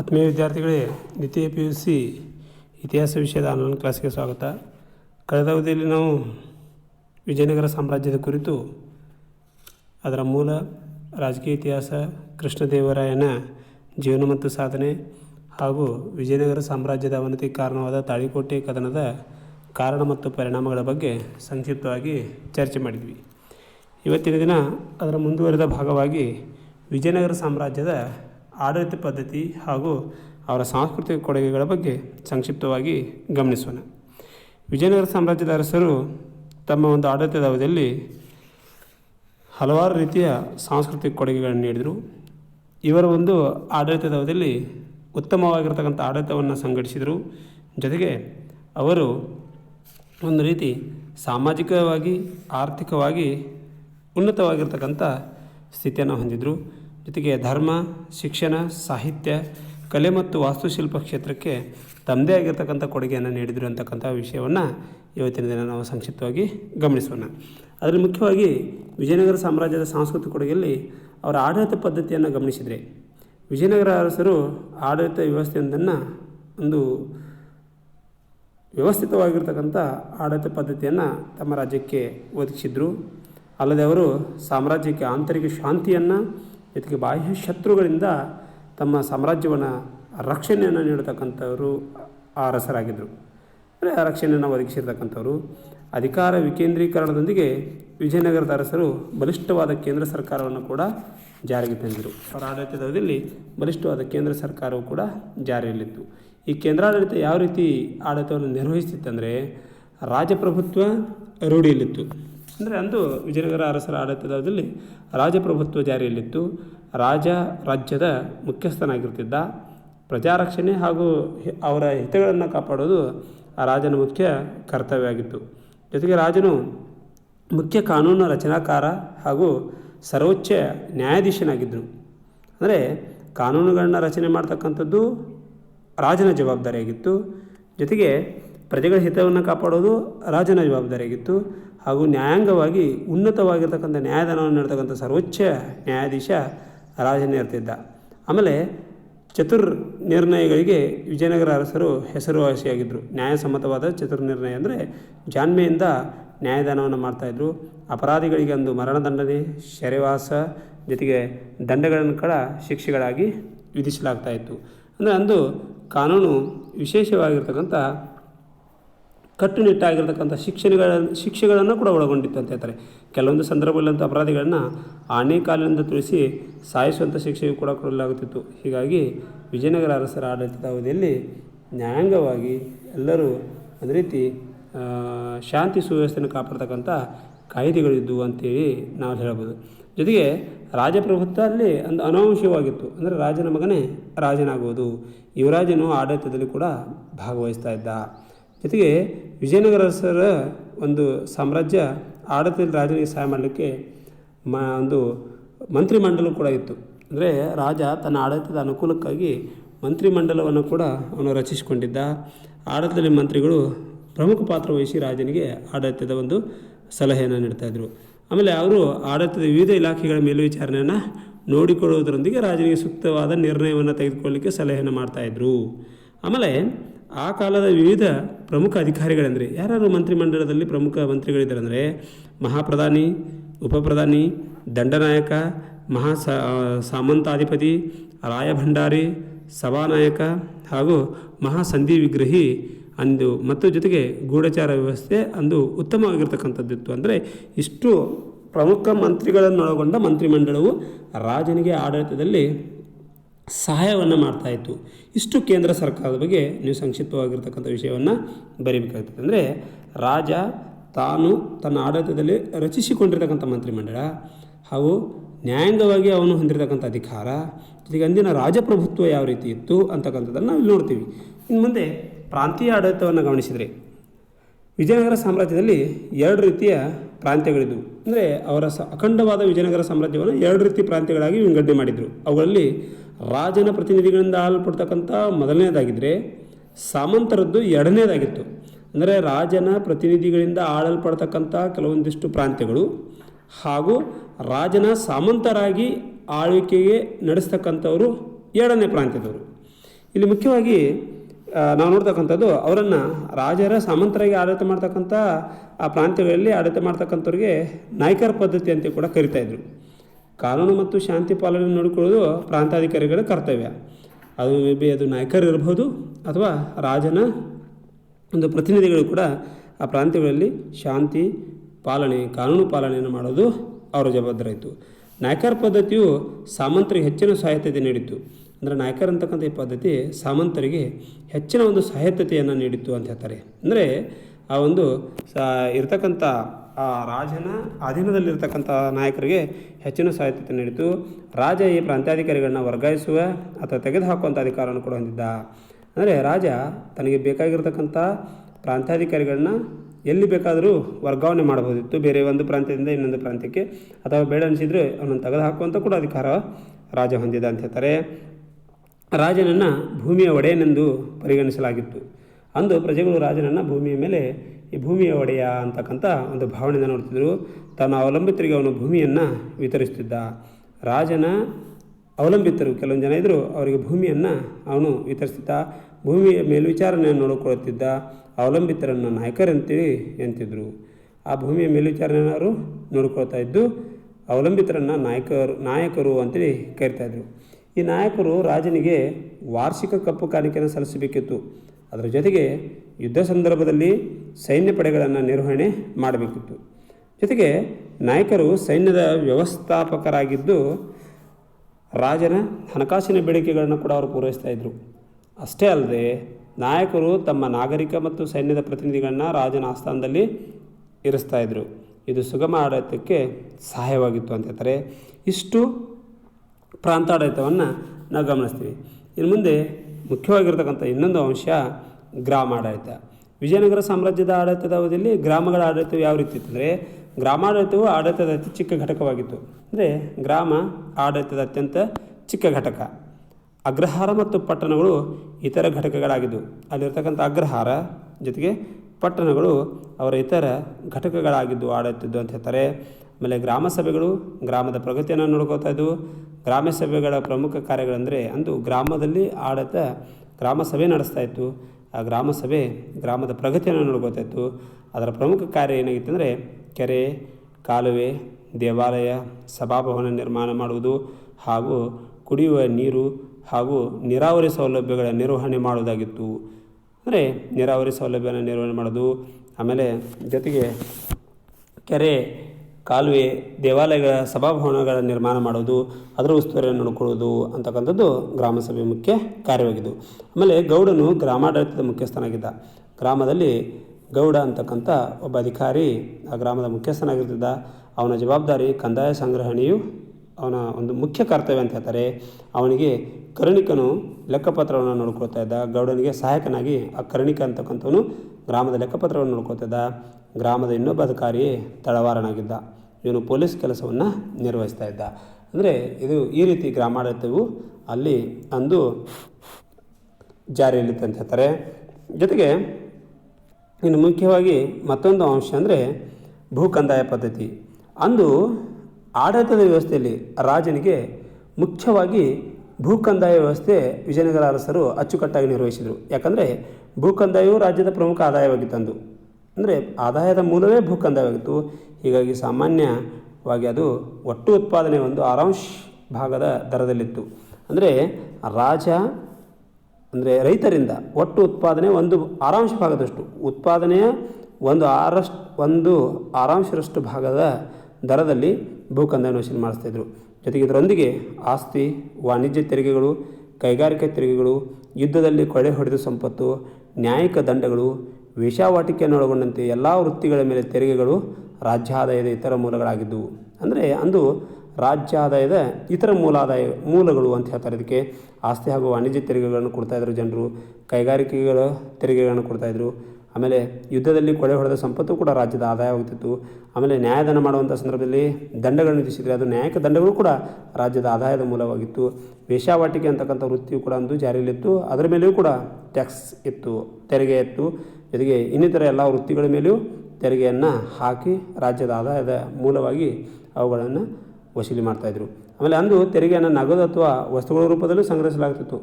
ಆತ್ಮೀಯ ವಿದ್ಯಾರ್ಥಿಗಳೇ, ದ್ವಿತೀಯ ಪಿ ಯು ಸಿ ಇತಿಹಾಸ ವಿಷಯದ ಆನ್ಲೈನ್ ಕ್ಲಾಸ್ಗೆ ಸ್ವಾಗತ. ಕಳೆದ ಅವಧಿಯಲ್ಲಿ ನಾವು ವಿಜಯನಗರ ಸಾಮ್ರಾಜ್ಯದ ಕುರಿತು ಅದರ ಮೂಲ ರಾಜಕೀಯ ಇತಿಹಾಸ, ಕೃಷ್ಣದೇವರಾಯನ ಜೀವನ ಮತ್ತು ಸಾಧನೆ ಹಾಗೂ ವಿಜಯನಗರ ಸಾಮ್ರಾಜ್ಯದ ಅವನತಿಗೆ ಕಾರಣವಾದ ತಾಳಿಕೋಟೆ ಕದನದ ಕಾರಣ ಮತ್ತು ಪರಿಣಾಮಗಳ ಬಗ್ಗೆ ಸಂಕ್ಷಿಪ್ತವಾಗಿ ಚರ್ಚೆ ಮಾಡಿದ್ವಿ. ಇವತ್ತಿನ ದಿನ ಅದರ ಮುಂದುವರೆದ ಭಾಗವಾಗಿ ವಿಜಯನಗರ ಸಾಮ್ರಾಜ್ಯದ ಆಡಳಿತ ಪದ್ಧತಿ ಹಾಗೂ ಅವರ ಸಾಂಸ್ಕೃತಿಕ ಕೊಡುಗೆಗಳ ಬಗ್ಗೆ ಸಂಕ್ಷಿಪ್ತವಾಗಿ ಗಮನಿಸೋಣ. ವಿಜಯನಗರ ಸಾಮ್ರಾಜ್ಯದ ಅರಸರು ತಮ್ಮ ಒಂದು ಆಡಳಿತದ ಅವಧಿಯಲ್ಲಿ ಹಲವಾರು ರೀತಿಯ ಸಾಂಸ್ಕೃತಿಕ ಕೊಡುಗೆಗಳನ್ನು ನೀಡಿದರು. ಇವರ ಒಂದು ಆಡಳಿತದ ಅವಧಿಯಲ್ಲಿ ಉತ್ತಮವಾಗಿರತಕ್ಕಂಥ ಆಡಳಿತವನ್ನು ಸಂಘಟಿಸಿದರು. ಜೊತೆಗೆ ಅವರು ಒಂದು ರೀತಿ ಸಾಮಾಜಿಕವಾಗಿ, ಆರ್ಥಿಕವಾಗಿ ಉನ್ನತವಾಗಿರ್ತಕ್ಕಂಥ ಸ್ಥಿತಿಯನ್ನು ಹೊಂದಿದರು. ಜೊತೆಗೆ ಧರ್ಮ, ಶಿಕ್ಷಣ, ಸಾಹಿತ್ಯ, ಕಲೆ ಮತ್ತು ವಾಸ್ತುಶಿಲ್ಪ ಕ್ಷೇತ್ರಕ್ಕೆ ತಮ್ಮದೇ ಆಗಿರ್ತಕ್ಕಂಥ ಕೊಡುಗೆಯನ್ನು ನೀಡಿದರು ಅಂತಕ್ಕಂಥ ವಿಷಯವನ್ನು ಇವತ್ತಿನ ದಿನ ನಾವು ಸಂಕ್ಷಿಪ್ತವಾಗಿ ಗಮನಿಸೋಣ. ಅದರಲ್ಲಿ ಮುಖ್ಯವಾಗಿ ವಿಜಯನಗರ ಸಾಮ್ರಾಜ್ಯದ ಸಾಂಸ್ಕೃತಿಕ ಕೊಡುಗೆಯಲ್ಲಿ ಅವರ ಆಡಳಿತ ಪದ್ಧತಿಯನ್ನು ಗಮನಿಸಿದರೆ. ವಿಜಯನಗರ ಅರಸರು ಆಡಳಿತ ವ್ಯವಸ್ಥೆಯೊಂದನ್ನು ಒಂದು ವ್ಯವಸ್ಥಿತವಾಗಿರ್ತಕ್ಕಂಥ ಆಡಳಿತ ಪದ್ಧತಿಯನ್ನು ತಮ್ಮ ರಾಜ್ಯಕ್ಕೆ ಒದಗಿಸಿದ್ರು. ಅಲ್ಲದೆ ಅವರು ಸಾಮ್ರಾಜ್ಯಕ್ಕೆ ಆಂತರಿಕ ಶಾಂತಿಯನ್ನು ಜೊತೆಗೆ ಬಾಹ್ಯ ಶತ್ರುಗಳಿಂದ ತಮ್ಮ ಸಾಮ್ರಾಜ್ಯವನ್ನು ರಕ್ಷಣೆಯನ್ನು ನೀಡತಕ್ಕಂಥವರು ಆ ಅರಸರಾಗಿದ್ದರು ಅಂದರೆ ರಕ್ಷಣೆಯನ್ನು ಒದಗಿಸಿರ್ತಕ್ಕಂಥವ್ರು. ಅಧಿಕಾರ ವಿಕೇಂದ್ರೀಕರಣದೊಂದಿಗೆ ವಿಜಯನಗರದ ಅರಸರು ಬಲಿಷ್ಠವಾದ ಕೇಂದ್ರ ಸರ್ಕಾರವನ್ನು ಕೂಡ ಜಾರಿಗೆ ತಂದರು ಅವರ ಆಡಳಿತದ ಅವಧಿಯಲ್ಲಿ ಬಲಿಷ್ಠವಾದ ಕೇಂದ್ರ ಸರ್ಕಾರವು ಕೂಡ ಜಾರಿಯಲ್ಲಿತ್ತು. ಈ ಕೇಂದ್ರಾಡಳಿತ ಯಾವ ರೀತಿ ಆಡಳಿತವನ್ನು ನಿರ್ವಹಿಸ್ತಿತ್ತಂದರೆ ರಾಜಪ್ರಭುತ್ವ ರೂಢಿಯಲ್ಲಿತ್ತು. ಅಂದರೆ ಅಂದು ವಿಜಯನಗರ ಅರಸರ ಆಡಳಿತದಲ್ಲಿ ರಾಜಪ್ರಭುತ್ವ ಜಾರಿಯಲ್ಲಿತ್ತು. ರಾಜ ರಾಜ್ಯದ ಮುಖ್ಯಸ್ಥನಾಗಿರ್ತಿದ್ದ ಪ್ರಜಾರಕ್ಷಣೆ ಹಾಗೂ ಅವರ ಹಿತಗಳನ್ನು ಕಾಪಾಡೋದು ಆ ರಾಜನ ಮುಖ್ಯ ಕರ್ತವ್ಯ ಆಗಿತ್ತು ಜೊತೆಗೆ ರಾಜನು ಮುಖ್ಯ ಕಾನೂನು ರಚನಾಕಾರ ಹಾಗೂ ಸರ್ವೋಚ್ಚ ನ್ಯಾಯಾಧೀಶನಾಗಿದ್ದರು. ಅಂದರೆ ಕಾನೂನುಗಳನ್ನ ರಚನೆ ಮಾಡ್ತಕ್ಕಂಥದ್ದು ರಾಜನ ಜವಾಬ್ದಾರಿಯಾಗಿತ್ತು. ಜೊತೆಗೆ ಪ್ರಜೆಗಳ ಹಿತವನ್ನು ಕಾಪಾಡೋದು ರಾಜನ ಜವಾಬ್ದಾರಿಯಾಗಿತ್ತು. ಹಾಗೂ ನ್ಯಾಯಾಂಗವಾಗಿ ಉನ್ನತವಾಗಿರ್ತಕ್ಕಂಥ ನ್ಯಾಯದಾನವನ್ನು ನೀಡ್ತಕ್ಕಂಥ ಸರ್ವೋಚ್ಚ ನ್ಯಾಯಾಧೀಶ ರಾಜನೇ ಇರ್ತಿದ್ದ ಆಮೇಲೆ ಚತುರ್ ನಿರ್ಣಯಗಳಿಗೆ ವಿಜಯನಗರ ಅರಸರು ಹೆಸರುವಾಸಿಯಾಗಿದ್ದರು ನ್ಯಾಯಸಮ್ಮತವಾದ ಚತುರ್ ನಿರ್ಣಯ ಅಂದರೆ ಜಾನ್ಮೆಯಿಂದ ನ್ಯಾಯದಾನವನ್ನು ಮಾಡ್ತಾಯಿದ್ರು ಅಪರಾಧಿಗಳಿಗೆ ಒಂದು ಮರಣದಂಡನೆ, ಶೆರೆವಾಸ, ಜೊತೆಗೆ ದಂಡಗಳನ್ನು ಕೂಡ ಶಿಕ್ಷೆಗಳಾಗಿ ವಿಧಿಸಲಾಗ್ತಾ ಇತ್ತು. ಅಂದರೆ ಅಂದು ಕಾನೂನು ವಿಶೇಷವಾಗಿರ್ತಕ್ಕಂಥ ಕಟ್ಟುನಿಟ್ಟಾಗಿರ್ತಕ್ಕಂಥ ಶಿಕ್ಷಣಗಳ, ಶಿಕ್ಷೆಗಳನ್ನು ಕೂಡ ಒಳಗೊಂಡಿತ್ತು ಅಂತ ಹೇಳ್ತಾರೆ ಕೆಲವೊಂದು ಸಂದರ್ಭಗಳಂಥ ಅಪರಾಧಿಗಳನ್ನು ಆನೆ ಕಾಲಿನಿಂದ ತುಳಿಸಿ ಸಾಯಿಸುವಂಥ ಶಿಕ್ಷೆಯು ಕೂಡ ಕೊಡಲಾಗುತ್ತಿತ್ತು. ಹೀಗಾಗಿ ವಿಜಯನಗರ ಅರಸರ ಆಡಳಿತದ ಅವಧಿಯಲ್ಲಿ ನ್ಯಾಯಾಂಗವಾಗಿ ಎಲ್ಲರೂ ಒಂದು ರೀತಿ ಶಾಂತಿ ಸುವ್ಯವಸ್ಥೆಯನ್ನು ಕಾಪಾಡ್ತಕ್ಕಂಥ ಕಾಯ್ದೆಗಳಿದ್ದವು ಅಂತೇಳಿ ನಾವು ಹೇಳ್ಬೋದು. ಜೊತೆಗೆ ರಾಜಪ್ರಭುತ್ವ ಅಲ್ಲಿ ಒಂದು ಅನವಂಶವಾಗಿತ್ತು ಅಂದರೆ ರಾಜನ ಮಗನೇ ರಾಜನಾಗುವುದು. ಯುವರಾಜನು ಆಡಳಿತದಲ್ಲಿ ಕೂಡ ಭಾಗವಹಿಸ್ತಾ ಇದ್ದ. ಜೊತೆಗೆ ವಿಜಯನಗರ ಅರಸರ ಒಂದು ಸಾಮ್ರಾಜ್ಯ ಆಡತಿಯಲ್ಲಿ ರಾಜನಿಗೆ ಸಹಾಯ ಮಾಡಲಿಕ್ಕೆ ಮ, ಒಂದು ಮಂತ್ರಿಮಂಡಲ ಕೂಡ ಇತ್ತು. ಅಂದರೆ ರಾಜ ತನ್ನ ಆಡಳಿತದ ಅನುಕೂಲಕ್ಕಾಗಿ ಮಂತ್ರಿಮಂಡಲವನ್ನು ಕೂಡ ಅವನು ರಚಿಸಿಕೊಂಡಿದ್ದ. ಆಡಳಿತದಲ್ಲಿ ಮಂತ್ರಿಗಳು ಪ್ರಮುಖ ಪಾತ್ರ ವಹಿಸಿ ರಾಜನಿಗೆ ಆಡಳಿತದ ಒಂದು ಸಲಹೆಯನ್ನು ನೀಡ್ತಾಯಿದ್ರು ಆಮೇಲೆ ಅವರು ಆಡಳಿತದ ವಿವಿಧ ಇಲಾಖೆಗಳ ಮೇಲ್ವಿಚಾರಣೆಯನ್ನು ನೋಡಿಕೊಳ್ಳುವುದರೊಂದಿಗೆ ರಾಜನಿಗೆ ಸೂಕ್ತವಾದ ನಿರ್ಣಯವನ್ನು ತೆಗೆದುಕೊಳ್ಳಲಿಕ್ಕೆ ಸಲಹೆಯನ್ನು ಮಾಡ್ತಾಯಿದ್ರು ಆಮೇಲೆ ಆ ಕಾಲದ ವಿವಿಧ ಪ್ರಮುಖ ಅಧಿಕಾರಿಗಳೆಂದರೆ, ಯಾರ್ಯಾರು ಮಂತ್ರಿಮಂಡಲದಲ್ಲಿ ಪ್ರಮುಖ ಮಂತ್ರಿಗಳಿದ್ದಾರೆ ಅಂದರೆ ಮಹಾಪ್ರಧಾನಿ, ಉಪಪ್ರಧಾನಿ, ದಂಡನಾಯಕ, ಮಹಾ ಸಾಮಂತಾಧಿಪತಿ, ರಾಯಭಂಡಾರಿ, ಸಭಾನಾಯಕ ಹಾಗೂ ಮಹಾಸಂಧಿ ವಿಗ್ರಹಿ ಅಂದು ಮತ್ತು ಜೊತೆಗೆ ಗೂಢಚಾರ ವ್ಯವಸ್ಥೆ ಅಂದು ಉತ್ತಮವಾಗಿರ್ತಕ್ಕಂಥದ್ದಿತ್ತು. ಅಂದರೆ ಇಷ್ಟು ಪ್ರಮುಖ ಮಂತ್ರಿಗಳನ್ನೊಳಗೊಂಡ ಮಂತ್ರಿಮಂಡಲವು ರಾಜನಿಗೆ ಆಡಳಿತದಲ್ಲಿ ಸಹಾಯವನ್ನು ಮಾಡ್ತಾಯಿತ್ತು ಇಷ್ಟು ಕೇಂದ್ರ ಸರ್ಕಾರದ ಬಗ್ಗೆ ನೀವು ಸಂಕ್ಷಿಪ್ತವಾಗಿರ್ತಕ್ಕಂಥ ವಿಷಯವನ್ನು ಬರೀಬೇಕಾಗ್ತದೆ. ಅಂದರೆ ರಾಜ ತಾನು ತನ್ನ ಆಡಳಿತದಲ್ಲಿ ರಚಿಸಿಕೊಂಡಿರ್ತಕ್ಕಂಥ ಮಂತ್ರಿಮಂಡಲ ಹಾಗೂ ನ್ಯಾಯಾಂಗವಾಗಿ ಅವನು ಹೊಂದಿರತಕ್ಕಂಥ ಅಧಿಕಾರ, ಜೊತೆಗೆ ಅಂದಿನ ರಾಜಪ್ರಭುತ್ವ ಯಾವ ರೀತಿ ಇತ್ತು ಅಂತಕ್ಕಂಥದ್ದನ್ನು ನಾವು ಇಲ್ಲಿ ನೋಡ್ತೀವಿ. ಇನ್ನು ಮುಂದೆ ಪ್ರಾಂತೀಯ ಆಡಳಿತವನ್ನು ಗಮನಿಸಿದರೆ ವಿಜಯನಗರ ಸಾಮ್ರಾಜ್ಯದಲ್ಲಿ ಎರಡು ರೀತಿಯ ಪ್ರಾಂತ್ಯಗಳಿದ್ದವು ಅಂದರೆ ಅವರ ಸ ಅಖಂಡವಾದ ವಿಜಯನಗರ ಸಾಮ್ರಾಜ್ಯವನ್ನು ಎರಡು ರೀತಿ ಪ್ರಾಂತ್ಯಗಳಾಗಿ ವಿಂಗಡಣೆ ಮಾಡಿದರು. ಅವುಗಳಲ್ಲಿ ರಾಜನ ಪ್ರತಿನಿಧಿಗಳಿಂದ ಆಳಲ್ಪಡ್ತಕ್ಕಂಥ ಮೊದಲನೇದಾಗಿದ್ದರೆ ಸಾಮಂತರದ್ದು ಎರಡನೇದಾಗಿತ್ತು. ಅಂದರೆ ರಾಜನ ಪ್ರತಿನಿಧಿಗಳಿಂದ ಆಳಲ್ಪಡ್ತಕ್ಕಂಥ ಕೆಲವೊಂದಿಷ್ಟು ಪ್ರಾಂತ್ಯಗಳು ಹಾಗೂ ರಾಜನ ಸಾಮಂತರಾಗಿ ಆಳ್ವಿಕೆಗೆ ನಡೆಸ್ತಕ್ಕಂಥವರು ಎರಡನೇ ಪ್ರಾಂತ್ಯದವರು. ಇಲ್ಲಿ ಮುಖ್ಯವಾಗಿ ನಾವು ನೋಡ್ತಕ್ಕಂಥದ್ದು ಅವರನ್ನು ರಾಜರ ಸಾಮಂತರಾಗಿ ಆಡಳಿತ ಮಾಡ್ತಕ್ಕಂಥ ಆ ಪ್ರಾಂತ್ಯಗಳಲ್ಲಿ ಆಡಳಿತ ಮಾಡ್ತಕ್ಕಂಥವ್ರಿಗೆ ನಾಯಕರ ಪದ್ಧತಿ ಅಂತ ಕೂಡ ಕರಿತಾ ಇದ್ರು. ಕಾನೂನು ಮತ್ತು ಶಾಂತಿ ಪಾಲನೆ ನೋಡಿಕೊಳ್ಳೋದು ಪ್ರಾಂತಾಧಿಕಾರಿಗಳ ಕರ್ತವ್ಯ. ಅದು ಮೇ ಬಿ ಅದು ನಾಯಕರು ಇರಬಹುದು ಅಥವಾ ರಾಜನ ಒಂದು ಪ್ರತಿನಿಧಿಗಳು ಕೂಡ ಆ ಪ್ರಾಂತ್ಯಗಳಲ್ಲಿ ಶಾಂತಿ ಪಾಲನೆ, ಕಾನೂನು ಪಾಲನೆಯನ್ನು ಮಾಡೋದು ಅವರ ಜವಾಬ್ದಾರಿ ಇತ್ತು ನಾಯಕರ ಪದ್ಧತಿಯು ಸಾಮಂತರಿಗೆ ಹೆಚ್ಚಿನ ಸಹಾಯತೆ ನೀಡಿತ್ತು. ಅಂದರೆ ನಾಯಕರು ಅಂತಕ್ಕಂಥ ಈ ಪದ್ಧತಿ ಸಾಮಂತರಿಗೆ ಹೆಚ್ಚಿನ ಒಂದು ಸಹಾಯತೆಯನ್ನು ನೀಡಿತ್ತು ಅಂತ ಹೇಳ್ತಾರೆ. ಅಂದರೆ ಆ ಒಂದು ಸ ಇರ್ತಕ್ಕಂಥ ಆ ರಾಜನ ಅಧೀನದಲ್ಲಿರ್ತಕ್ಕಂಥ ನಾಯಕರಿಗೆ ಹೆಚ್ಚಿನ ಸಾಹಿತ್ಯತೆ ನೀಡಿತು ರಾಜ ಈ ಪ್ರಾಂತ್ಯಾಧಿಕಾರಿಗಳನ್ನ ವರ್ಗಾಯಿಸುವ ಅಥವಾ ತೆಗೆದುಹಾಕುವಂಥ ಅಧಿಕಾರವನ್ನು ಕೂಡ ಹೊಂದಿದ್ದ. ಅಂದರೆ ರಾಜ ತನಗೆ ಬೇಕಾಗಿರ್ತಕ್ಕಂಥ ಪ್ರಾಂತ್ಯಾಧಿಕಾರಿಗಳನ್ನ ಎಲ್ಲಿ ಬೇಕಾದರೂ ವರ್ಗಾವಣೆ ಮಾಡಬಹುದಿತ್ತು. ಬೇರೆ ಒಂದು ಪ್ರಾಂತ್ಯದಿಂದ ಇನ್ನೊಂದು ಪ್ರಾಂತ್ಯಕ್ಕೆ ಅಥವಾ ಬೇಡ ಅನಿಸಿದರೆ ಅವನನ್ನು ತೆಗೆದುಹಾಕುವಂಥ ಕೂಡ ಅಧಿಕಾರ ರಾಜ ಹೊಂದಿದ ಅಂತ ಹೇಳ್ತಾರೆ. ರಾಜನನ್ನು ಭೂಮಿಯ ಒಡೆಯನೆಂದು ಪರಿಗಣಿಸಲಾಗಿತ್ತು. ಅಂದು ಪ್ರಜೆಗಳು ರಾಜನನ್ನು ಭೂಮಿಯ ಮೇಲೆ ಈ ಭೂಮಿಯ ಒಡೆಯ ಅಂತಕ್ಕಂಥ ಒಂದು ಭಾವನೆಯಿಂದ ನೋಡ್ತಿದ್ರು. ತನ್ನ ಅವಲಂಬಿತರಿಗೆ ಅವನು ಭೂಮಿಯನ್ನು ವಿತರಿಸ್ತಿದ್ದ. ರಾಜನ ಅವಲಂಬಿತರು ಕೆಲವೊಂದು ಜನ ಇದ್ದರು ಅವರಿಗೆ ಭೂಮಿಯನ್ನು ಅವನು ವಿತರಿಸ್ತಿದ್ದ. ಭೂಮಿಯ ಮೇಲ್ವಿಚಾರಣೆಯನ್ನು ನೋಡಿಕೊಳ್ಳುತ್ತಿದ್ದ ಅವಲಂಬಿತರನ್ನು ನಾಯಕರಂತೇಳಿ ಎಂತಿದ್ರು. ಆ ಭೂಮಿಯ ಮೇಲ್ವಿಚಾರಣೆಯನ್ನು ಅವರು ನೋಡಿಕೊಳ್ತಾ ಇದ್ದು, ಅವಲಂಬಿತರನ್ನು ನಾಯಕರು ನಾಯಕರು ಅಂತೇಳಿ ಕರಿತಾ ಇದ್ರು. ಈ ನಾಯಕರು ರಾಜನಿಗೆ ವಾರ್ಷಿಕ ಕಪ್ಪು ಕಾಣಿಕೆಯನ್ನು ಸಲ್ಲಿಸಬೇಕಿತ್ತು. ಅದರ ಜೊತೆಗೆ ಯುದ್ಧ ಸಂದರ್ಭದಲ್ಲಿ ಸೈನ್ಯ ಪಡೆಗಳನ್ನು ನಿರ್ವಹಣೆ ಮಾಡಬೇಕಿತ್ತು. ಜೊತೆಗೆ ನಾಯಕರು ಸೈನ್ಯದ ವ್ಯವಸ್ಥಾಪಕರಾಗಿದ್ದು ರಾಜನ ಹಣಕಾಸಿನ ಬೇಡಿಕೆಗಳನ್ನು ಕೂಡ ಅವರು ಪೂರೈಸ್ತಾ ಇದ್ದರು ಅಷ್ಟೇ ಅಲ್ಲದೆ ನಾಯಕರು ತಮ್ಮ ನಾಗರಿಕ ಮತ್ತು ಸೈನ್ಯದ ಪ್ರತಿನಿಧಿಗಳನ್ನ ರಾಜನ ಆಸ್ಥಾನದಲ್ಲಿ ಇರಿಸ್ತಾ ಇದ್ದರು ಇದು ಸುಗಮ ಆಡಳಿತಕ್ಕೆ ಸಹಾಯವಾಗಿತ್ತು ಅಂತ ಹೇಳ್ತಾರೆ. ಇಷ್ಟು ಪ್ರಾಂತಾಡಳಿತವನ್ನು ನಾವು ಗಮನಿಸ್ತೀವಿ. ಇನ್ನು ಮುಂದೆ ಮುಖ್ಯವಾಗಿರ್ತಕ್ಕಂಥ ಇನ್ನೊಂದು ಅಂಶ ಗ್ರಾಮಾಡಳಿತ. ವಿಜಯನಗರ ಸಾಮ್ರಾಜ್ಯದ ಆಡಳಿತದ ಅವಧಿಯಲ್ಲಿ ಗ್ರಾಮಗಳ ಆಡಳಿತವು ಯಾವ ರೀತಿ ಇತ್ತು ಅಂದರೆ ಗ್ರಾಮಾಡಳಿತವು ಆಡಳಿತದ ಅತಿ ಚಿಕ್ಕ ಘಟಕವಾಗಿತ್ತು. ಅಂದರೆ ಗ್ರಾಮ ಆಡಳಿತದ ಅತ್ಯಂತ ಚಿಕ್ಕ ಘಟಕ. ಅಗ್ರಹಾರ ಮತ್ತು ಪಟ್ಟಣಗಳು ಇತರ ಘಟಕಗಳಾಗಿದ್ದವು ಅಲ್ಲಿರ್ತಕ್ಕಂಥ ಅಗ್ರಹಾರ ಜೊತೆಗೆ ಪಟ್ಟಣಗಳು ಅವರ ಇತರ ಘಟಕಗಳಾಗಿದ್ದು ಆಡಳಿತದ್ದು ಅಂತ ಹೇಳ್ತಾರೆ. ಆಮೇಲೆ ಗ್ರಾಮ ಸಭೆಗಳು, ಗ್ರಾಮದ ಪ್ರಗತಿಯನ್ನು ನೋಡ್ಕೋತಾ ಇದ್ದವು ಗ್ರಾಮ ಸಭೆಗಳ ಪ್ರಮುಖ ಕಾರ್ಯಗಳಂದರೆ ಅಂದು ಗ್ರಾಮದಲ್ಲಿ ಆಡತ ಗ್ರಾಮ ಸಭೆ ನಡೆಸ್ತಾ ಇತ್ತು. ಆ ಗ್ರಾಮ ಸಭೆ ಗ್ರಾಮದ ಪ್ರಗತಿಯನ್ನು ನೋಡ್ಕೋತಾ ಇತ್ತು. ಅದರ ಪ್ರಮುಖ ಕಾರ್ಯ ಏನಾಗಿತ್ತು ಅಂದರೆ ಕೆರೆ, ಕಾಲುವೆ, ದೇವಾಲಯ, ಸಭಾಭವನ ನಿರ್ಮಾಣ ಮಾಡುವುದು ಹಾಗೂ ಕುಡಿಯುವ ನೀರು ಹಾಗೂ ನೀರಾವರಿ ಸೌಲಭ್ಯಗಳ ನಿರ್ವಹಣೆ ಮಾಡುವುದಾಗಿತ್ತು. ಅಂದರೆ ನೀರಾವರಿ ಸೌಲಭ್ಯನ ನಿರ್ವಹಣೆ ಮಾಡೋದು ಆಮೇಲೆ ಜೊತೆಗೆ ಕೆರೆ ಕಾಲುವೆ ದೇವಾಲಯಗಳ ಸಭಾಭವನಗಳ ನಿರ್ಮಾಣ ಮಾಡೋದು ಅದರ ಉಸ್ತುವಾರಿಯನ್ನು ನೋಡ್ಕೊಳ್ಳೋದು ಅಂತಕ್ಕಂಥದ್ದು ಗ್ರಾಮಸಭೆ ಮುಖ್ಯ ಕಾರ್ಯವಾಗಿದ್ದು. ಆಮೇಲೆ ಗೌಡನು ಗ್ರಾಮಾಡಳಿತದ ಮುಖ್ಯಸ್ಥನಾಗಿದ್ದ. ಗ್ರಾಮದಲ್ಲಿ ಗೌಡ ಅಂತಕ್ಕಂಥ ಒಬ್ಬ ಅಧಿಕಾರಿ ಆ ಗ್ರಾಮದ ಮುಖ್ಯಸ್ಥನಾಗಿರ್ತಿದ್ದ. ಅವನ ಜವಾಬ್ದಾರಿ ಕಂದಾಯ ಸಂಗ್ರಹಣೆಯು ಅವನ ಒಂದು ಮುಖ್ಯ ಕರ್ತವ್ಯ ಅಂತ ಹೇಳ್ತಾರೆ. ಅವನಿಗೆ ಕರ್ಣಿಕನು ಲೆಕ್ಕಪತ್ರವನ್ನು ನೋಡ್ಕೊಳ್ತಾ ಇದ್ದ. ಗೌಡನಿಗೆ ಸಹಾಯಕನಾಗಿ ಆ ಕರ್ಣಿಕ ಅಂತಕ್ಕಂಥವನು ಗ್ರಾಮದ ಲೆಕ್ಕಪತ್ರವನ್ನು ನೋಡ್ಕೊಳ್ತಾ ಇದ್ದ. ಗ್ರಾಮದ ಇನ್ನೊಬ್ಬ ಅಧಿಕಾರಿ ತಳವಾರನಾಗಿದ್ದ. ಇವನು ಪೊಲೀಸ್ ಕೆಲಸವನ್ನು ನಿರ್ವಹಿಸ್ತಾ ಇದ್ದ. ಅಂದರೆ ಇದು ಈ ರೀತಿ ಗ್ರಾಮಾಡಳಿತವು ಅಲ್ಲಿ ಅಂದು ಜಾರಿಯಲ್ಲಿತ್ತು ಅಂತ ಹೇಳ್ತಾರೆ. ಜೊತೆಗೆ ಇನ್ನು ಮುಖ್ಯವಾಗಿ ಮತ್ತೊಂದು ಅಂಶ ಅಂದರೆ ಭೂ ಕಂದಾಯ ಪದ್ಧತಿ. ಅಂದು ಆಡಳಿತದ ವ್ಯವಸ್ಥೆಯಲ್ಲಿ ರಾಜನಿಗೆ ಮುಖ್ಯವಾಗಿ ಭೂ ಕಂದಾಯ ವ್ಯವಸ್ಥೆ ವಿಜಯನಗರ ಅರಸರು ಅಚ್ಚುಕಟ್ಟಾಗಿ ನಿರ್ವಹಿಸಿದರು. ಯಾಕಂದರೆ ಭೂ ಕಂದಾಯವು ರಾಜ್ಯದ ಪ್ರಮುಖ ಆದಾಯವಾಗಿತ್ತು ಅಂದು ಅಂದರೆ ಆದಾಯದ ಮೂಲವೇ ಭೂ ಕಂದಾಯವಾಗಿತ್ತು ಹೀಗಾಗಿ ಸಾಮಾನ್ಯವಾಗಿ ಅದು ಒಟ್ಟು ಉತ್ಪಾದನೆ ಒಂದು ಆರಾಂಶ ಭಾಗದ ದರದಲ್ಲಿತ್ತು. ಅಂದರೆ ರಾಜ, ಅಂದರೆ ರೈತರಿಂದ ಒಟ್ಟು ಉತ್ಪಾದನೆ ಒಂದು ಆರಾಂಶ ಭಾಗದಷ್ಟು. ಉತ್ಪಾದನೆಯ ಒಂದು ಆರಷ್ಟು, ಒಂದು ಆರಾಂಶರಷ್ಟು ಭಾಗದ ದರದಲ್ಲಿ ಭೂಕಂದವನ್ನು ವಸೂಲಿ ಮಾಡಿಸ್ತಾಯಿದ್ರು ಜೊತೆಗೆ ಇದರೊಂದಿಗೆ ಆಸ್ತಿ, ವಾಣಿಜ್ಯ ತೆರಿಗೆಗಳು, ಕೈಗಾರಿಕಾ ತೆರಿಗೆಗಳು, ಯುದ್ಧದಲ್ಲಿ ಕೊಳೆ ಹೊಡೆದ ಸಂಪತ್ತು, ನ್ಯಾಯಿಕ ದಂಡಗಳು ವೇಶ್ಯಾವಾಟಿಕೆಯನ್ನು ಒಳಗೊಂಡಂತೆ ಎಲ್ಲ ವೃತ್ತಿಗಳ ಮೇಲೆ ತೆರಿಗೆಗಳು ರಾಜ್ಯ ಆದಾಯದ ಇತರ ಮೂಲಗಳಾಗಿದ್ದವು ಅಂದರೆ ಅಂದು ರಾಜ್ಯ ಆದಾಯದ ಇತರ ಮೂಲ ಆದಾಯ ಮೂಲಗಳು ಅಂತ ಹೇಳ್ತಾರೆ. ಇದಕ್ಕೆ ಆಸ್ತಿ ಹಾಗೂ ವಾಣಿಜ್ಯ ತೆರಿಗೆಗಳನ್ನು ಕೊಡ್ತಾಯಿದ್ರು ಜನರು, ಕೈಗಾರಿಕೆಗಳ ತೆರಿಗೆಗಳನ್ನು ಕೊಡ್ತಾಯಿದ್ರು ಆಮೇಲೆ ಯುದ್ಧದಲ್ಲಿ ಕೊಳೆ ಹೊಡೆದ ಸಂಪತ್ತು ಕೂಡ ರಾಜ್ಯದ ಆದಾಯವಾಗುತ್ತಿತ್ತು ಆಮೇಲೆ ನ್ಯಾಯದಾನ ಮಾಡುವಂಥ ಸಂದರ್ಭದಲ್ಲಿ ದಂಡಗಳನ್ನು ವಿಧಿಸಿದರೆ ಅದು ನ್ಯಾಯಿಕ ದಂಡಗಳು ಕೂಡ ರಾಜ್ಯದ ಆದಾಯದ ಮೂಲವಾಗಿತ್ತು. ವೇಷಾವಾಟಿಕೆ ಅಂತಕ್ಕಂಥ ವೃತ್ತಿಯು ಕೂಡ ಅಂದು ಜಾರಿಯಲ್ಲಿತ್ತು. ಅದರ ಮೇಲೆಯೂ ಕೂಡ ಟ್ಯಾಕ್ಸ್ ಇತ್ತು, ತೆರಿಗೆ ಇತ್ತು. ಜೊತೆಗೆ ಇನ್ನಿತರ ಎಲ್ಲ ವೃತ್ತಿಗಳ ಮೇಲೆಯೂ ತೆರಿಗೆಯನ್ನು ಹಾಕಿ ರಾಜ್ಯದ ಆದಾಯದ ಮೂಲವಾಗಿ ಅವುಗಳನ್ನು ವಸೂಲಿ ಮಾಡ್ತಾಯಿದ್ರು ಆಮೇಲೆ ಅಂದು ತೆರಿಗೆಯನ್ನು ನಗದು ಅಥವಾ ವಸ್ತುಗಳ ರೂಪದಲ್ಲೂ ಸಂಗ್ರಹಿಸಲಾಗ್ತಿತ್ತು.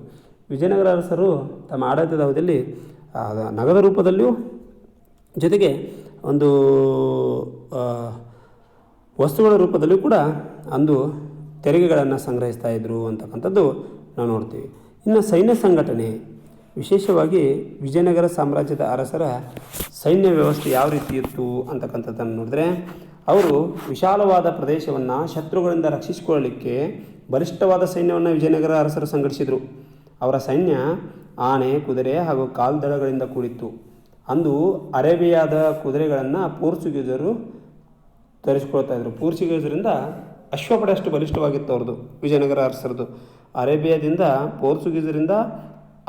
ವಿಜಯನಗರ ಅರಸರು ತಮ್ಮ ಆಡಳಿತದ ಅವಧಿಯಲ್ಲಿ ನಗದ ರೂಪದಲ್ಲಿಯೂ ಜೊತೆಗೆ ಒಂದು ವಸ್ತುಗಳ ರೂಪದಲ್ಲೂ ಕೂಡ ಅಂದು ತೆರಿಗೆಗಳನ್ನು ಸಂಗ್ರಹಿಸ್ತಾ ಇದ್ದರು ಅಂತಕ್ಕಂಥದ್ದು ನಾವು ನೋಡ್ತೀವಿ. ಇನ್ನು ಸೈನ್ಯ ಸಂಘಟನೆ ವಿಶೇಷವಾಗಿ ವಿಜಯನಗರ ಸಾಮ್ರಾಜ್ಯದ ಅರಸರ ಸೈನ್ಯ ವ್ಯವಸ್ಥೆ ಯಾವ ರೀತಿ ಇತ್ತು ಅಂತಕ್ಕಂಥದ್ದನ್ನು ನೋಡಿದ್ರೆ, ಅವರು ವಿಶಾಲವಾದ ಪ್ರದೇಶವನ್ನು ಶತ್ರುಗಳಿಂದ ರಕ್ಷಿಸಿಕೊಳ್ಳಲಿಕ್ಕೆ ಬಲಿಷ್ಠವಾದ ಸೈನ್ಯವನ್ನು ವಿಜಯನಗರ ಅರಸರು ಸಂಘಟಿಸಿದರು. ಅವರ ಸೈನ್ಯ ಆನೆ, ಕುದುರೆ ಹಾಗೂ ಕಾಲ್ದಳಗಳಿಂದ ಕೂಡಿತ್ತು. ಅಂದು ಅರೇಬಿಯಾದ ಕುದುರೆಗಳನ್ನು ಪೋರ್ಚುಗೀಸರು ತರಿಸ್ಕೊಳ್ತಾ ಇದ್ದರು ಪೋರ್ಚುಗೀಸರಿಂದ ಅಶ್ವಪಡೆ ಅಷ್ಟು ಬಲಿಷ್ಠವಾಗಿತ್ತು ಅವ್ರದ್ದು ವಿಜಯನಗರ ಅರಸರದು. ಅರೇಬಿಯಾದಿಂದ ಪೋರ್ಚುಗೀಸರಿಂದ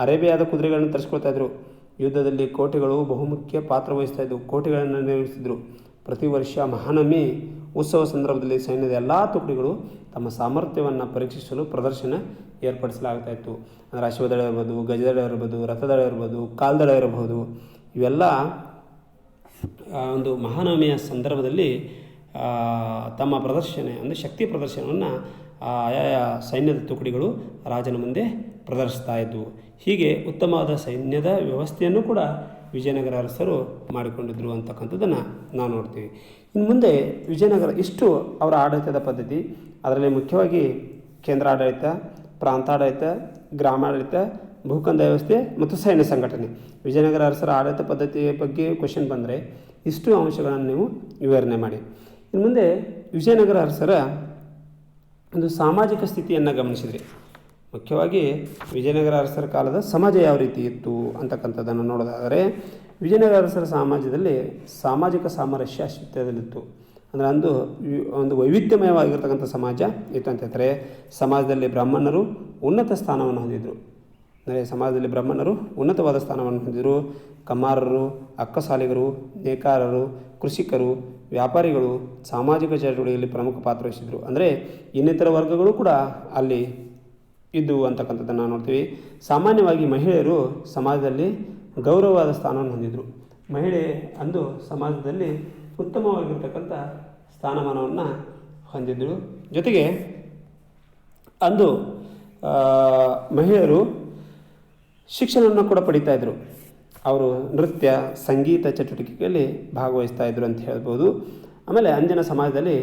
ಅರೇಬಿಯಾದ ಕುದುರೆಗಳನ್ನು ತರಿಸ್ಕೊಳ್ತಾ ಇದ್ರು. ಯುದ್ಧದಲ್ಲಿ ಕೋಟೆಗಳು ಬಹುಮುಖ್ಯ ಪಾತ್ರ ವಹಿಸ್ತಾ ಇದ್ದವು ಕೋಟೆಗಳನ್ನು ನಿರ್ಮಿಸಿದ್ರು. ಪ್ರತಿ ವರ್ಷ ಮಹಾನವಮಿ ಉತ್ಸವ ಸಂದರ್ಭದಲ್ಲಿ ಸೈನ್ಯದ ಎಲ್ಲ ತುಕಡಿಗಳು ತಮ್ಮ ಸಾಮರ್ಥ್ಯವನ್ನು ಪರೀಕ್ಷಿಸಲು ಪ್ರದರ್ಶನ ಏರ್ಪಡಿಸಲಾಗ್ತಾ ಇತ್ತು. ಅಂದರೆ ಅಶ್ವದಳ ಇರ್ಬೋದು, ಗಜದಳ ಇರ್ಬೋದು, ರಥದಳ ಇರ್ಬೋದು, ಕಾಲ್ದಳ ಇರಬಹುದು ಇವೆಲ್ಲ ಒಂದು ಮಹಾನವಮಿಯ ಸಂದರ್ಭದಲ್ಲಿ ತಮ್ಮ ಪ್ರದರ್ಶನ, ಅಂದರೆ ಶಕ್ತಿ ಪ್ರದರ್ಶನವನ್ನು ಆಯಾಯ ಸೈನ್ಯದ ತುಕಡಿಗಳು ರಾಜನ ಮುಂದೆ ಪ್ರದರ್ಶಿಸ್ತಾ ಇದ್ವು. ಹೀಗೆ ಉತ್ತಮವಾದ ಸೈನ್ಯದ ವ್ಯವಸ್ಥೆಯನ್ನು ಕೂಡ ವಿಜಯನಗರ ಅರಸರು ಮಾಡಿಕೊಂಡಿದ್ದರು ಅಂತಕ್ಕಂಥದ್ದನ್ನು ನಾವು ನೋಡ್ತೀವಿ. ಇನ್ನು ಮುಂದೆ ವಿಜಯನಗರ ಇಷ್ಟು ಅವರ ಆಡಳಿತದ ಪದ್ಧತಿ, ಅದರಲ್ಲಿ ಮುಖ್ಯವಾಗಿ ಕೇಂದ್ರ ಆಡಳಿತ ಪ್ರಾಂತಾಡಳಿತ, ಗ್ರಾಮಾಡಳಿತ ಭೂಕಂದ ವ್ಯವಸ್ಥೆ ಮತ್ತು ಸೈನ್ಯ ಸಂಘಟನೆ. ವಿಜಯನಗರ ಅರಸರ ಆಡಳಿತ ಪದ್ಧತಿಯ ಬಗ್ಗೆ ಕ್ವಶನ್ ಬಂದರೆ ಇಷ್ಟು ಅಂಶಗಳನ್ನು ನೀವು ವಿವರಣೆ ಮಾಡಿ. ಇನ್ನು ಮುಂದೆ ವಿಜಯನಗರ ಅರಸರ ಒಂದು ಸಾಮಾಜಿಕ ಸ್ಥಿತಿಯನ್ನು ಗಮನಿಸಿದರೆ. ಮುಖ್ಯವಾಗಿ ವಿಜಯನಗರ ಅರಸರ ಕಾಲದ ಸಮಾಜ ಯಾವ ರೀತಿ ಇತ್ತು ಅಂತಕ್ಕಂಥದ್ದನ್ನು ನೋಡೋದಾದರೆ, ವಿಜಯನಗರ ಅರಸರ ಸಮಾಜದಲ್ಲಿ ಸಾಮಾಜಿಕ ಸಾಮರಸ್ಯ ಅಸ್ತಿತ್ವದಲ್ಲಿತ್ತು. ಅಂದರೆ ಅಂದು ಒಂದು ವೈವಿಧ್ಯಮಯವಾಗಿರ್ತಕ್ಕಂಥ ಸಮಾಜ ಇತ್ತು ಅಂತ ಹೇಳ್ತಾರೆ. ಸಮಾಜದಲ್ಲಿ ಬ್ರಾಹ್ಮಣರು ಉನ್ನತ ಸ್ಥಾನವನ್ನು ಹೊಂದಿದ್ದರು ಅಂದರೆ ಸಮಾಜದಲ್ಲಿ ಬ್ರಾಹ್ಮಣರು ಉನ್ನತವಾದ ಸ್ಥಾನವನ್ನು ಹೊಂದಿದ್ದರು ಕಮ್ಮಾರರು, ಅಕ್ಕಸಾಲಿಗರು, ನೇಕಾರರು, ಕೃಷಿಕರು ವ್ಯಾಪಾರಿಗಳು ಸಾಮಾಜಿಕ ಚಟುವಟಿಕೆಯಲ್ಲಿ ಪ್ರಮುಖ ಪಾತ್ರ ವಹಿಸಿದರು. ಅಂದರೆ ಇನ್ನಿತರ ವರ್ಗಗಳು ಕೂಡ ಅಲ್ಲಿ ಇದ್ದವು ಅಂತಕ್ಕಂಥದ್ದನ್ನು ನೋಡ್ತೀವಿ. ಸಾಮಾನ್ಯವಾಗಿ ಮಹಿಳೆಯರು ಸಮಾಜದಲ್ಲಿ ಗೌರವವಾದ ಸ್ಥಾನವನ್ನು ಹೊಂದಿದ್ರು. ಮಹಿಳೆ ಅಂದು ಸಮಾಜದಲ್ಲಿ ಉತ್ತಮವಾಗಿರ್ತಕ್ಕಂಥ ಸ್ಥಾನಮಾನವನ್ನು ಹೊಂದಿದ್ದರು ಜೊತೆಗೆ ಅಂದು ಮಹಿಳೆಯರು ಶಿಕ್ಷಣವನ್ನು ಕೂಡ ಪಡಿತಾ ಇದ್ದರು ಅವರು ನೃತ್ಯ, ಸಂಗೀತ ಚಟುವಟಿಕೆಯಲ್ಲಿ ಭಾಗವಹಿಸ್ತಾ ಇದ್ದರು ಅಂತ ಹೇಳ್ಬೋದು. ಆಮೇಲೆ ಅಂದಿನ ಸಮಾಜದಲ್ಲಿ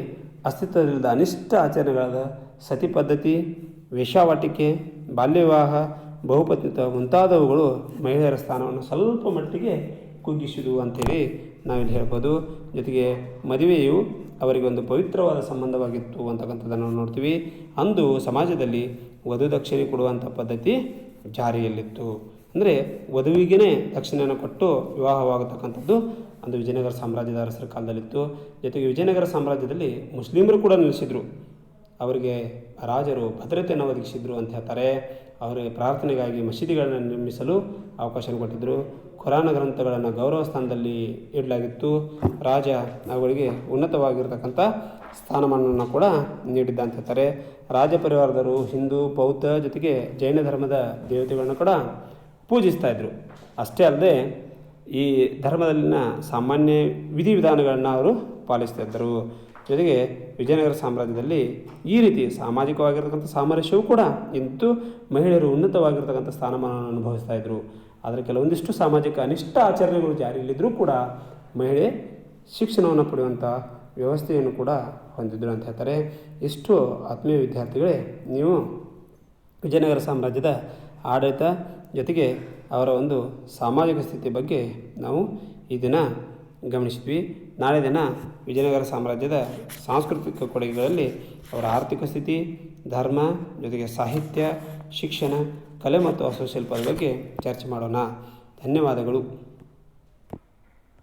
ಅಸ್ತಿತ್ವದಲ್ಲಿದ್ದ ಅನಿಷ್ಟ ಆಚರಣೆಗಳಾದ ಸತಿ ಪದ್ಧತಿ, ವಿಷಾವಾಟಿಕೆ ಬಾಲ್ಯ ವಿವಾಹ ಬಹುಪತ್ನಿತ್ವ ಮುಂತಾದವುಗಳು ಮಹಿಳೆಯರ ಸ್ಥಾನವನ್ನು ಸ್ವಲ್ಪ ಮಟ್ಟಿಗೆ ಕುಗ್ಗಿಸಿದವು ಅಂತೇಳಿ ನಾವಿಲ್ಲಿ ಹೇಳ್ಬೋದು. ಜೊತೆಗೆ ಮದುವೆಯು ಅವರಿಗೆ ಒಂದು ಪವಿತ್ರವಾದ ಸಂಬಂಧವಾಗಿತ್ತು ಅಂತಕ್ಕಂಥದ್ದನ್ನು ನೋಡ್ತೀವಿ. ಅಂದು ಸಮಾಜದಲ್ಲಿ ವಧು ದಕ್ಷಿಣೆ ಕೊಡುವಂಥ ಪದ್ಧತಿ ಜಾರಿಯಲ್ಲಿತ್ತು. ಅಂದರೆ ವಧುವಿಗೆ ದಕ್ಷಿಣೆಯನ್ನು ಕೊಟ್ಟು ವಿವಾಹವಾಗತಕ್ಕಂಥದ್ದು ಅಂದು ವಿಜಯನಗರ ಸಾಮ್ರಾಜ್ಯದ ಅರಸರ ಕಾಲದಲ್ಲಿತ್ತು. ಜೊತೆಗೆ ವಿಜಯನಗರ ಸಾಮ್ರಾಜ್ಯದಲ್ಲಿ ಮುಸ್ಲಿಮರು ಕೂಡ ನೆಲೆಸಿದರು. ಅವರಿಗೆ ರಾಜರು ಭದ್ರತೆಯನ್ನು ಒದಗಿಸಿದ್ರು ಅಂತ ಹೇಳ್ತಾರೆ. ಅವರಿಗೆ ಪ್ರಾರ್ಥನೆಗಾಗಿ ಮಸೀದಿಗಳನ್ನು ನಿರ್ಮಿಸಲು ಅವಕಾಶ ಕೊಟ್ಟಿದ್ದರು ಖುರಾನ ಗ್ರಂಥಗಳನ್ನು ಗೌರವ ಸ್ಥಾನದಲ್ಲಿ ಇಡಲಾಗಿತ್ತು. ರಾಜ ಅವುಗಳಿಗೆ ಉನ್ನತವಾಗಿರ್ತಕ್ಕಂಥ ಸ್ಥಾನಮಾನವನ್ನು ಕೂಡ ನೀಡಿದ್ದ ಅಂತ ಹೇಳ್ತಾರೆ. ರಾಜ ಪರಿವಾರದವರು ಹಿಂದೂ, ಬೌದ್ಧ ಜೊತೆಗೆ ಜೈನ ಧರ್ಮದ ದೇವತೆಗಳನ್ನು ಕೂಡ ಪೂಜಿಸ್ತಾ ಇದ್ದರು ಅಷ್ಟೇ ಅಲ್ಲದೆ ಈ ಧರ್ಮದಲ್ಲಿನ ಸಾಮಾನ್ಯ ವಿಧಿವಿಧಾನಗಳನ್ನು ಅವರು ಪಾಲಿಸ್ತಾ ಇದ್ದರು. ಜೊತೆಗೆ ವಿಜಯನಗರ ಸಾಮ್ರಾಜ್ಯದಲ್ಲಿ ಈ ರೀತಿ ಸಾಮಾಜಿಕವಾಗಿರ್ತಕ್ಕಂಥ ಸಾಮರಸ್ಯವೂ ಕೂಡ ಇಂತೂ ಮಹಿಳೆಯರು ಉನ್ನತವಾಗಿರ್ತಕ್ಕಂಥ ಸ್ಥಾನಮಾನವನ್ನು ಅನುಭವಿಸ್ತಾ ಇದ್ದರು ಆದರೆ ಕೆಲವೊಂದಿಷ್ಟು ಸಾಮಾಜಿಕ ಅನಿಷ್ಟ ಆಚರಣೆಗಳು ಜಾರಿಯಲ್ಲಿದ್ದರೂ ಕೂಡ ಮಹಿಳೆ ಶಿಕ್ಷಣವನ್ನು ಪಡೆಯುವಂಥ ವ್ಯವಸ್ಥೆಯನ್ನು ಕೂಡ ಹೊಂದಿದ್ರು ಅಂತ ಹೇಳ್ತಾರೆ. ಇಷ್ಟು ಆತ್ಮೀಯ ವಿದ್ಯಾರ್ಥಿಗಳೇ, ನೀವು ವಿಜಯನಗರ ಸಾಮ್ರಾಜ್ಯದ ಆಡಳಿತ ಜೊತೆಗೆ ಅವರ ಒಂದು ಸಾಮಾಜಿಕ ಸ್ಥಿತಿ ಬಗ್ಗೆ ನಾವು ಈ ದಿನ ಗಮನಿಸಿದ್ವಿ. ನಾಳೆ ದಿನ ವಿಜಯನಗರ ಸಾಮ್ರಾಜ್ಯದ ಸಾಂಸ್ಕೃತಿಕ ಕೊಡುಗೆಗಳಲ್ಲಿ ಅವರ ಆರ್ಥಿಕ ಸ್ಥಿತಿ, ಧರ್ಮ ಜೊತೆಗೆ ಸಾಹಿತ್ಯ, ಶಿಕ್ಷಣ, ಕಲೆ ಮತ್ತು ವಾಸ್ತುಶಿಲ್ಪದ ಬಗ್ಗೆ ಚರ್ಚೆ ಮಾಡೋಣ. ಧನ್ಯವಾದಗಳು.